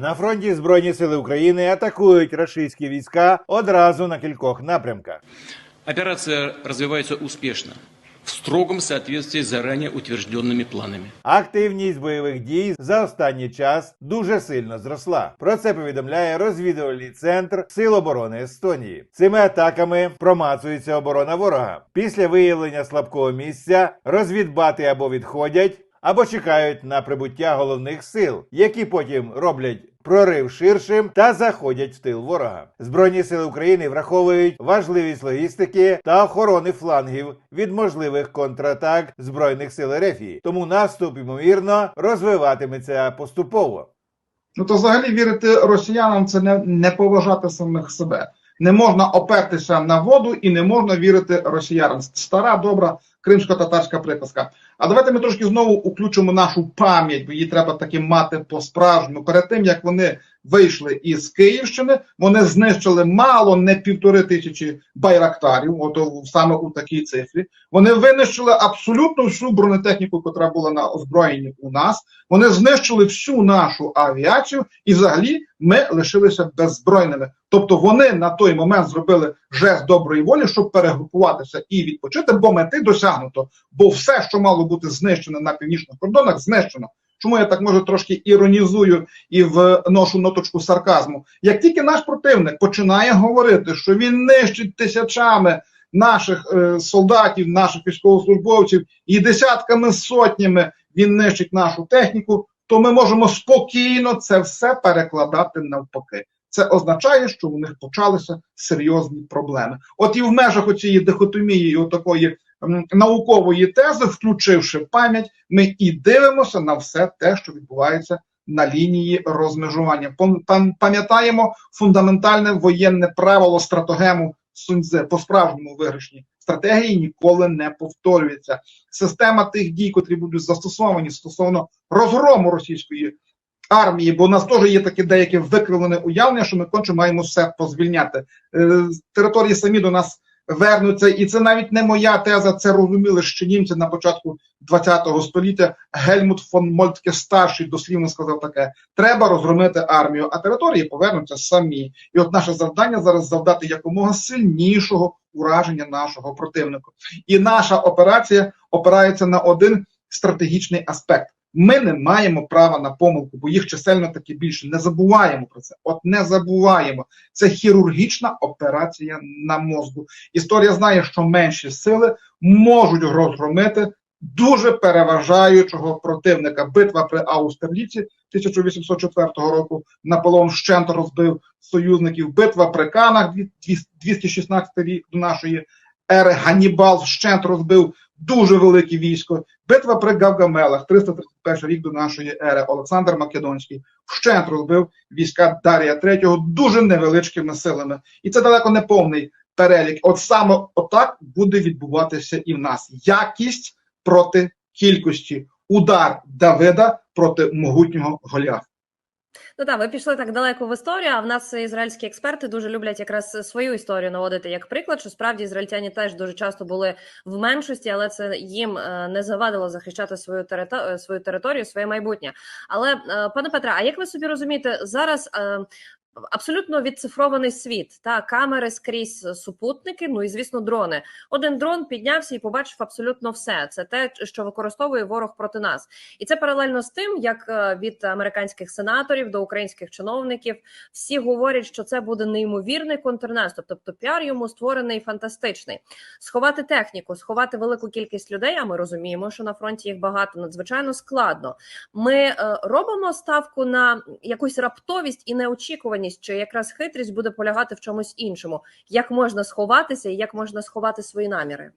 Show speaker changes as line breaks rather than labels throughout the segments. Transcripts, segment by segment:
На фронті Збройні сили України атакують рашистські війська одразу на кількох напрямках.
Операция развивается успешно, в строгом соответствии с заранее утвержденными планами.
Активність бойових дій за останній час дуже сильно зросла. Про це повідомляє розвідувальний центр Сил оборони Естонії. Цими атаками промацується оборона ворога. Після виявлення слабкого місця розвідбати або відходять, або чекають на прибуття головних сил, які потім роблять. Прорив ширшим та заходять в тил ворога. Збройні сили України враховують важливість логістики та охорони флангів від можливих контратак збройних сил Ерефії. Тому наступ ймовірно розвиватиметься поступово.
Ну то взагалі вірити росіянам це не, не поважати самих себе. Не можна опертися на воду і не можна вірити росіянам. Стара, добра кримсько-татарська приказка. А давайте ми трошки знову уключимо нашу пам'ять, бо її треба таки мати по-справжньому. Перед тим як вони вийшли із Київщини, вони знищили мало не півтори тисячі байрактарів, ото саме у такій цифрі. Вони винищили абсолютно всю бронетехніку, яка була на озброєнні у нас. Вони знищили всю нашу авіацію, і взагалі ми лишилися беззбройними. Тобто вони на той момент зробили жест доброї волі, щоб перегрупуватися і відпочити, бо мети досягнуто. Бо все, що мало бути знищено на північних кордонах, знищено. Чому я так може трошки іронізую і вношу ноточку сарказму? Як тільки наш противник починає говорити, що він нищить тисячами наших е, солдатів, наших військовослужбовців і десятками сотнями він нищить нашу техніку, то ми можемо спокійно це все перекладати навпаки. Це означає, що у них почалися серйозні проблеми. От і в межах оцієї дихотомії, і такої наукової тези, включивши пам'ять, ми і дивимося на все те, що відбувається на лінії розмежування. Пам'ятаємо фундаментальне воєнне правило стратегему Суньцзе по справжньому виграшні стратегії ніколи не повторюється. Система тих дій, котрі будуть застосовані стосовно розгрому російської армії, бо у нас теж є таке деяке викривлене уявлення, що ми конче маємо все позвільняти. Е, території самі до нас вернуться, і це навіть не моя теза. Це розуміли ще німці на початку ХХ століття. Гельмут фон Мольтке старший дослівно сказав таке: треба розгромити армію, а території повернуться самі. І от наше завдання зараз завдати якомога сильнішого ураження нашого противника. І наша операція опирається на один стратегічний аспект. Ми не маємо права на помилку, бо їх чисельно таки більше. Не забуваємо про це. От не забуваємо. Це хірургічна операція на мозку. Історія знає, що менші сили можуть розгромити дуже переважаючого противника. Битва при Аустерліці 1804 року. Наполеон щент розбив союзників. Битва при Канах 216 рік до нашої ери. Ганнібал щент розбив дуже велике військо. Битва при Гавгамелах, 331 рік до нашої ери. Олександр Македонський вщент розбив війська Дарія III дуже невеличкими силами, і це далеко не повний перелік. От саме отак буде відбуватися і в нас якість проти кількості, удар Давида проти могутнього Голіафа.
Ну так, ви пішли так далеко в історію. А в нас ізраїльські експерти дуже люблять якраз свою історію наводити як приклад, що справді ізраїльтяні теж дуже часто були в меншості, але це їм е, не завадило захищати свою територію, свою територію, своє майбутнє. Але е, пане Петре, а як ви собі розумієте, зараз е, абсолютно відцифрований світ та камери скрізь супутники. Ну і звісно, дрони. Один дрон піднявся і побачив абсолютно все. Це те, що використовує ворог проти нас, і це паралельно з тим, як е, від американських сенаторів до українських чиновників всі говорять, що це буде неймовірний контрнаступ. Тобто піар йому створений фантастичний. Сховати техніку, сховати велику кількість людей. А ми розуміємо, що на фронті їх багато надзвичайно складно. Ми е, робимо ставку на якусь раптовість і неочікуваність чи якраз хитрість буде полягати в чомусь іншому, як можна сховатися і як можна сховати свої наміри.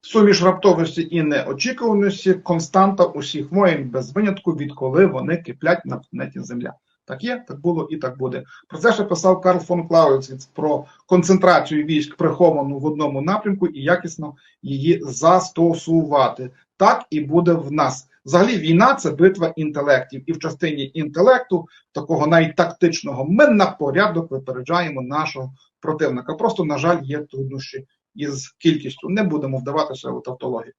Суміш раптовості і неочікуваності константа усіх воєн без винятку, відколи вони киплять на планеті Земля. Так є, так було і так буде. Про це ще писав Карл фон Клауціц про концентрацію військ приховану в одному напрямку і якісно її застосувати. Так і буде в нас. Взагалі, війна це битва інтелектів, і в частині інтелекту, такого найтактичного, ми на порядок випереджаємо нашого противника. Просто, на жаль, є труднощі із кількістю. Не будемо вдаватися у тавтологію.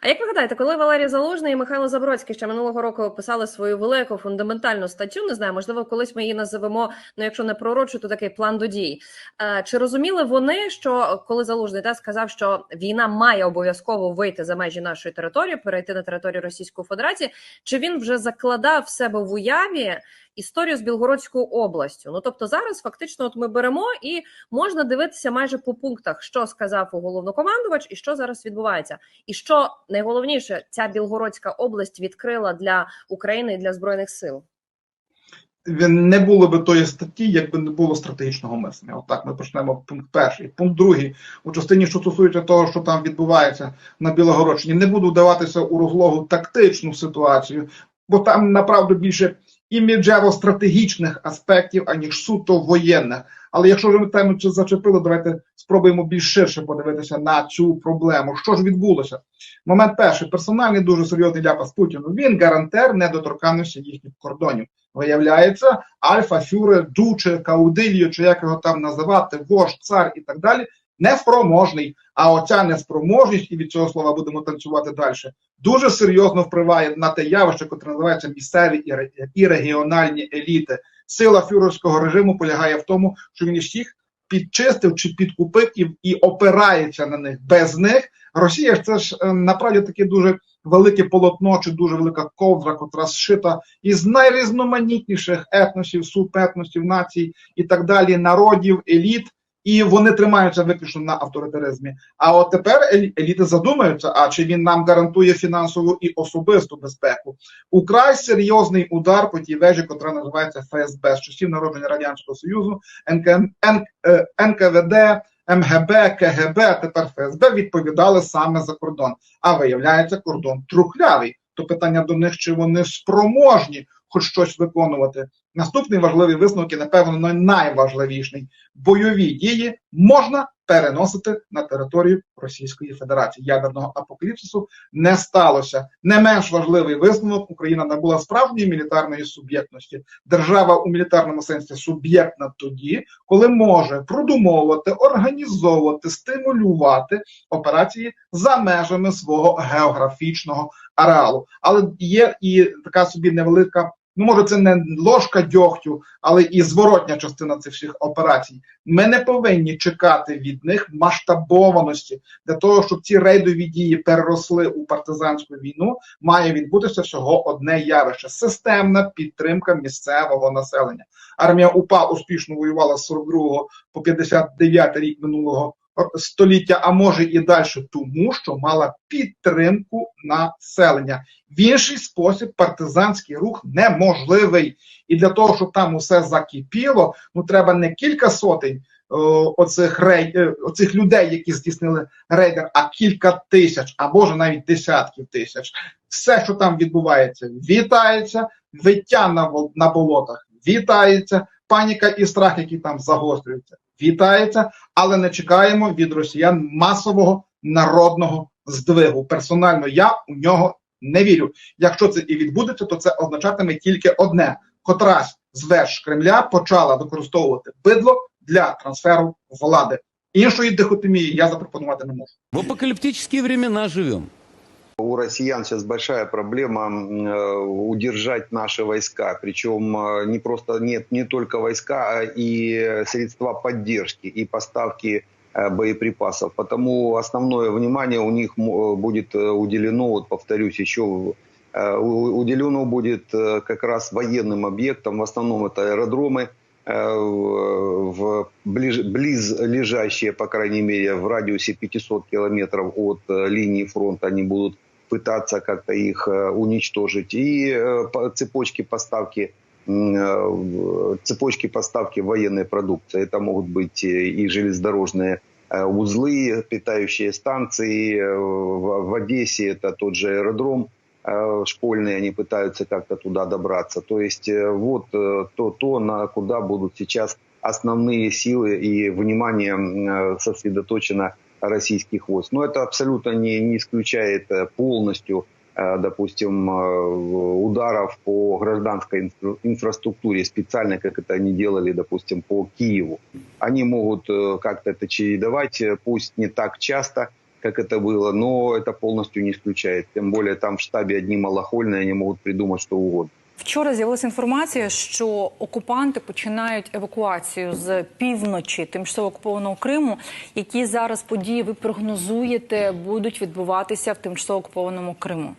А як ви гадаєте, коли Валерій Залужний і Михайло Забродський ще минулого року писали свою велику фундаментальну статтю, не знаю, можливо, колись ми її називемо, ну якщо не пророчу, то такий план до дій. Е, Чи розуміли вони, що коли Залужний та сказав, що війна має обов'язково вийти за межі нашої території, перейти на територію Російської Федерації, чи він вже закладав в себе в уяві історію з Білгородською областю? Ну тобто зараз фактично, от ми беремо і можна дивитися майже по пунктах, що сказав головнокомандувач і що зараз відбувається. І що найголовніше, ця Білгородська область відкрила для України і для збройних сил.
Не було би тої статті, якби не було стратегічного мислення. Отак ми почнемо пункт перший. Пункт другий у частині, що стосується того, що там відбувається на Білогородщині, не буду вдаватися у розлогу тактичну ситуацію, бо там направду більше іміджево-стратегічних аспектів, аніж суто воєнних. Але якщо вже ми тему зачепили, давайте спробуємо більш ширше подивитися на цю проблему. Що ж відбулося? Момент перший персональний дуже серйозний ляпас Путіну. Він гарантер недоторканності їхніх кордонів. Виявляється, Альфа, Фюрер, Дуче, Каудильо, чи як його там називати, вождь, цар і так далі, неспроможний. А оця неспроможність, і від цього слова будемо танцювати далі, дуже серйозно впливає на те явище, яке називається місцеві і ре- і регіональні еліти. Сила фюрерського режиму полягає в тому, що він всіх підчистив чи підкупив і, і опирається на них. Без них Росія ж це ж е, направді таке дуже велике полотно чи дуже велика ковдра, котра зшита із найрізноманітніших етносів, субетносів, націй і так далі, народів, еліт. І вони тримаються виключно на авторитаризмі. А от тепер елі- еліти задумаються, а чи він нам гарантує фінансову і особисту безпеку? Украй серйозний удар по тій вежі, котра називається ФСБ з часів народження Радянського Союзу, НК, Н, е, НКВД, МГБ, КГБ, тепер ФСБ відповідали саме за кордон. А виявляється, кордон трухлявий. То питання до них, чи вони спроможні хоч щось виконувати. Наступний важливий висновок, і напевно найважливіший бойові дії можна переносити на територію Російської Федерації. Ядерного апокаліпсису не сталося. Не менш важливий висновок Україна набула справжньої мілітарної суб'єктності. Держава у мілітарному сенсі суб'єктна тоді, коли може продумовувати, організовувати, стимулювати операції за межами свого географічного ареалу. Але є і така собі невелика. Ну, може, це не ложка дьогтю, але і зворотня частина цих всіх операцій. Ми не повинні чекати від них масштабованості для того, щоб ці рейдові дії переросли у партизанську війну. Має відбутися всього одне явище: системна підтримка місцевого населення. Армія УПА успішно воювала з 42 по 59 рік минулого століття, а може і далі, тому що мала підтримку населення. В інший спосіб партизанський рух неможливий. І для того, щоб там усе закипіло, ну треба не кілька сотень о, оцих рей, е, оцих людей, які здійснили рейдер, а кілька тисяч, а може навіть десятків тисяч. Все, що там відбувається, вітається, виття на, на болотах, вітається, паніка і страх, які там загострюються, вітається, але не чекаємо від росіян масового народного здвигу. Персонально я у нього не вірю. Якщо це і відбудеться, то це означатиме тільки одне: котрась з веж Кремля почала використовувати бидло для трансферу влади. Іншої дихотомії я запропонувати не можу.
В апокалиптические времена живем.
У россиян сейчас большая проблема э, удержать наши войска. Причем э, не просто нет не только войска, а и средства поддержки и поставки э, боеприпасов. Потому основное внимание у них будет уделено, вот повторюсь, еще уделено будет как раз военным объектам. В основном это аэродромы, в ближ, близлежащие, по крайней мере, в радиусе 500 километров от линии фронта они будут пытаться как-то их э, уничтожить. И э, по- цепочки поставки э, цепочки поставки военной продукции. Это могут быть и железнодорожные узлы, питающие станции. В, Одессе это тот же аэродром школьные, они пытаются как-то туда добраться. То есть вот то, то, на куда будут сейчас основные силы и внимание сосредоточено российских войск. Но это абсолютно не, не исключает э, полностью, э, допустим, э, ударов по гражданской инфра- инфраструктуре специально, как это они делали, допустим, по Киеву. Они могут как-то это чередовать, пусть не так часто, как это было, но это полностью не исключает. Тем более там в штабе одни малохольные, они могут придумать что угодно.
Вчора з'явилася інформація, що окупанти починають евакуацію з півночі тимчасово окупованого Криму. Які зараз події ви прогнозуєте будуть відбуватися в тимчасово окупованому Криму?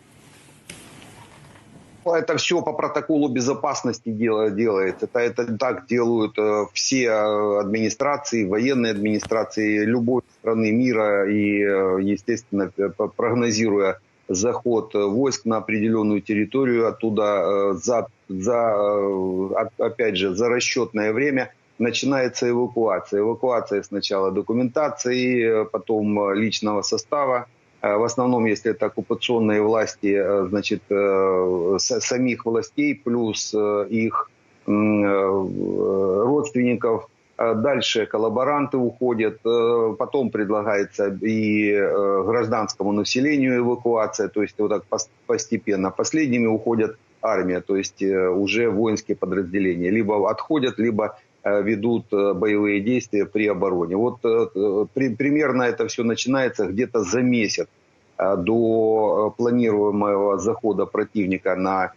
Это все по протоколу безопасности дел- делается. Это, это так делают э, все э, администрации, военные администрации любой страны мира. И, э, естественно, п- п- прогнозируя заход э, войск на определенную территорию, оттуда э, за, за, э, оп- опять же, за расчетное время начинается эвакуация. Эвакуация сначала документации, потом личного состава, В основном, если это оккупационные власти, значит, самих властей плюс их родственников. А Дальше коллаборанты уходят, э, потом предлагается и э, гражданскому населению эвакуация, то есть вот так пос- постепенно. Последними уходят армия, то есть э, уже воинские подразделения. Либо отходят, либо э, ведут э, боевые действия при обороне. Вот э, э, при- примерно это все начинается где-то за месяц э, до э, планируемого захода противника на э,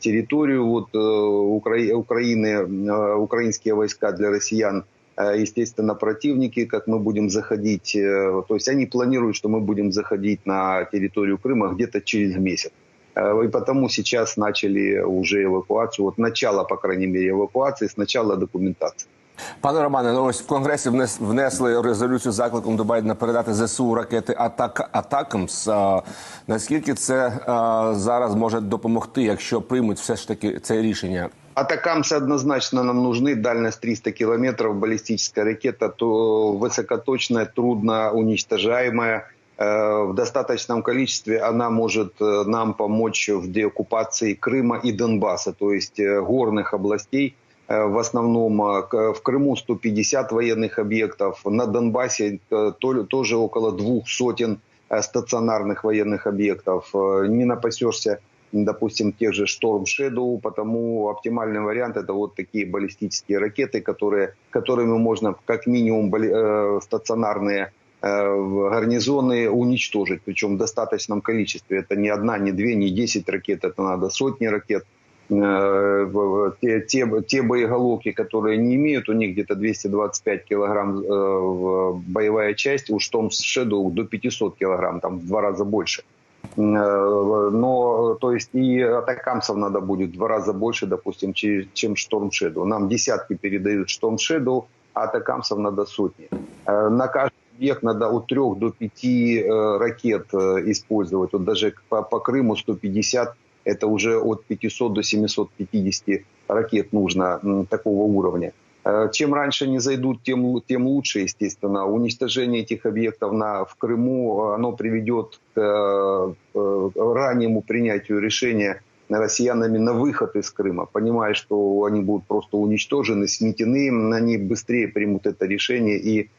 территорию вот, э, Укра- Украины, э, украинские войска для россиян, э, естественно, противники, как мы будем заходить. э, То есть они планируют, что мы будем заходить на территорию Крыма где-то через месяц. Э, И потому сейчас начали уже эвакуацию, вот начало, по крайней мере, эвакуации, сначала документации.
Пане Романе, ну ось в Конгресі внес, внесли резолюцію з закликом до Байдена передати ЗСУ ракети Атак Атакамс. А, наскільки це а, зараз може допомогти, якщо приймуть все ж таки це рішення?
Атакамсы однозначно нам нужны. Дальность 300 километров, баллистическая ракета, то высокоточная, трудно уничтожаемая. Э, В достаточном количестве она может э, нам помочь в деоккупации Крыма и Донбасса, то есть э, горных областей. Э, В основном к- в Крыму 150 военных объектов, на Донбассе э, то- тоже около двух сотен э, стационарных военных объектов. Не напасешься допустим, тех же Storm Shadow, потому оптимальный вариант это вот такие баллистические ракеты, которые, которыми можно как минимум стационарные гарнизоны уничтожить, причем в достаточном количестве. Это не одна, не две, не десять ракет, это надо сотни ракет. Э, Те, те, те боеголовки, которые не имеют, у них где-то 225 килограмм э, боевая часть, у Storm Shadow до 500 килограмм, там в два раза больше. Э, Но, то есть, и атакамсов надо будет в два раза больше, допустим, че- чем Storm Shadow. Нам десятки передают Storm Shadow, а атакамсов надо сотни. Э, На каждый объект надо от трех до пяти э, ракет использовать. Вот даже по, по Крыму 150, это уже от 500 до 750 ракет нужно такого уровня. Э, Чем раньше они зайдут, тем, тем лучше, естественно. Уничтожение этих объектов на, в Крыму, э, оно приведет к э, э, раннему принятию решения россиянами на выход из Крыма, понимая, что они будут просто уничтожены, сметены, они быстрее примут это решение и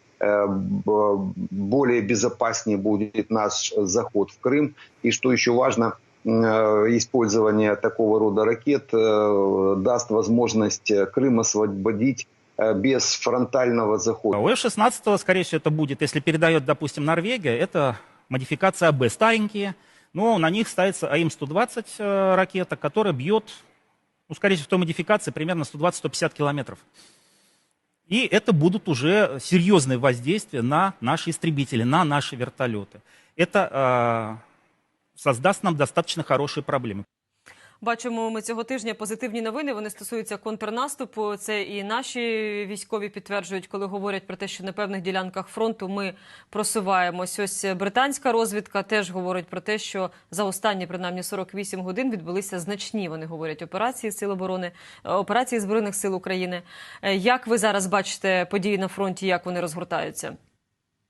более безопаснее будет наш заход в Крым. И что еще важно, использование такого рода ракет э, даст возможность э, Крым освободить э, без фронтального захода.
У F-16, скорее всего, это будет, если передает, допустим, Норвегия, это модификация АБ, старенькие, но на них ставится АИМ-120 э, ракета, которая бьет, ну, скорее всего, в той модификации примерно 120-150 километров. И это будут уже серьезные воздействия на наши истребители, на наши вертолеты. Это э, создаст нам достаточно хорошие проблемы.
Бачимо ми цього тижня позитивні новини. Вони стосуються контрнаступу. Це і наші військові підтверджують, коли говорять про те, що на певних ділянках фронту ми просуваємось. Ось британська розвідка теж говорить про те, що за останні принаймні 48 годин відбулися значні. Вони говорять операції сил оборони, е, операції збройних сил України. Е, Як ви зараз бачите події на фронті? Як вони розгортаються?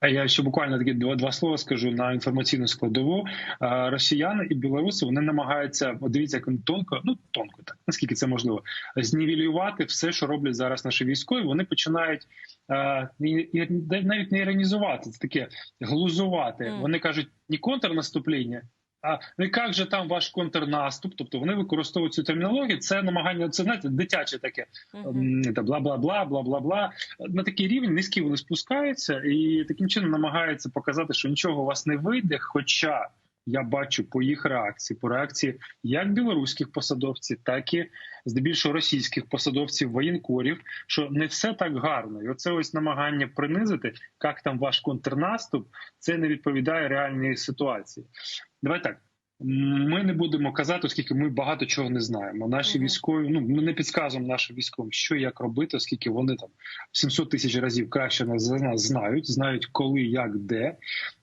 А я ще буквально такі два, два слова скажу на інформаційну складову. Росіяни і білоруси вони намагаються, дивіться, як тонко, ну тонко так, наскільки це можливо, знівелювати все, що роблять зараз наші військові. Вони починають і- навіть не іронізувати, це таке глузувати. Вони кажуть, не контрнаступлення, А ну як же там ваш контрнаступ? Тобто вони використовують цю термінологію. Це намагання, це знаєте, дитяче таке та бла бла бла бла бла бла. На такий рівень низький вони спускаються і таким чином намагаються показати, що нічого у вас не вийде. Хоча я бачу по їх реакції, по реакції як білоруських посадовців, так і здебільшого російських посадовців, воєнкорів, що не все так гарно, і оце ось намагання принизити, як там ваш контрнаступ, це не відповідає реальній ситуації. Давай так. Ми не будемо казати, оскільки ми багато чого не знаємо. Наші
Мгм.
військові, ну ми не підказуємо нашим військовим, що як робити, оскільки вони там 700 тисяч разів краще нас за нас знають, знають коли, як, де.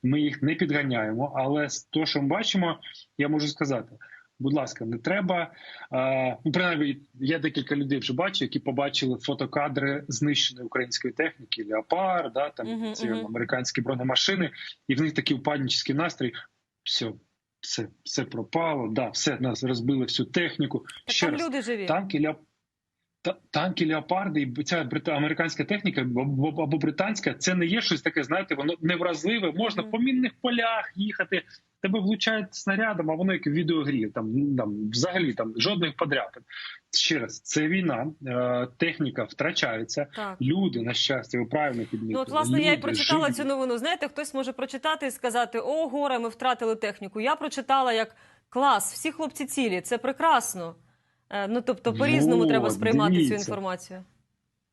Ми їх не підганяємо. Але з того, що ми бачимо, я можу сказати. Будь ласка, не треба. А, ну, принаймні, я декілька людей вже бачу, які побачили фотокадри знищеної української техніки, леопард, да, там
Мгм,
ці
мгм.
американські бронемашини, і в них такий упаднический настрій. Все, все, все пропало. Да, все нас розбили всю техніку.
Так
Ще
там
раз,
люди живі.
танки ля. Та- Танки леопарди і ця американська техніка або британська це не є щось таке, знаєте, воно невразливе. Можна по мінних полях їхати. Тебе влучають снарядом, а воно як в відеогрі. Там там взагалі там жодних подряпин. Ще раз, це війна, е, техніка втрачається.
Так.
Люди, на щастя, ви правильно підмітили.
Ну, от, власне, я й прочитала
живі.
цю новину. Знаєте, хтось може прочитати і сказати: О, горе, ми втратили техніку. Я прочитала як клас, всі хлопці цілі, це прекрасно. Е, Ну, тобто, по-різному
Вот,
треба сприймати цю інформацію.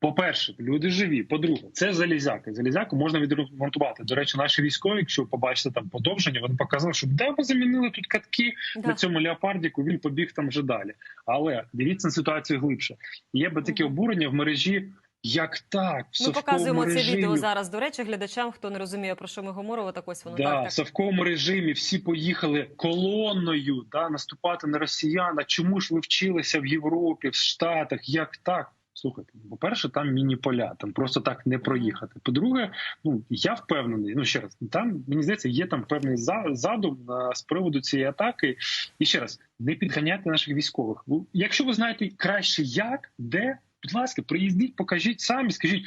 По-перше, люди живі. По-друге, це залізяки. Залізяку можна відремонтувати. До речі, наші військові, якщо побачите там подовження, вони показали, що де ми замінили тут катки
Да.
на цьому леопардіку. Він побіг там вже далі. Але дивіться на ситуацію глибше. Є би таке обурення в мережі. Як так? В
Ми показуємо це
режимі
відео зараз. До речі, глядачам, хто не розуміє, про що ми говоримо, так ось воно
Да,
так.
в совковому режимі всі поїхали колонною да, наступати на росіян. А чому ж ви вчилися в Європі, в Штатах? Як так? Слухайте, по-перше, там міні-поля, там просто так не проїхати. По-друге, ну я впевнений. Ну ще раз, там мені здається, є там певний за- задум з приводу цієї атаки. І ще раз, не підганяйте наших військових. Якщо ви знаєте краще, як, де, будь ласка, приїздіть, покажіть самі, скажіть,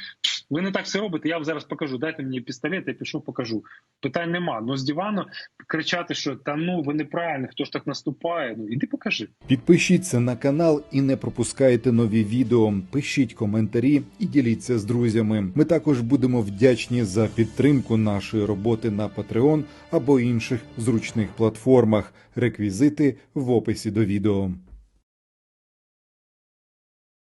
ви не так все робите. Я вам зараз покажу. Дайте мені пістолет, я пішов, покажу. Питань нема. Ну з дивану кричати, що та ну ви неправильно, хто ж так наступає. Ну іди покажи.
Підпишіться на канал і не пропускайте нові відео. Пишіть коментарі і діліться з друзями. Ми також будемо вдячні за підтримку нашої роботи на Patreon або інших зручних платформах. Реквізити в описі до відео.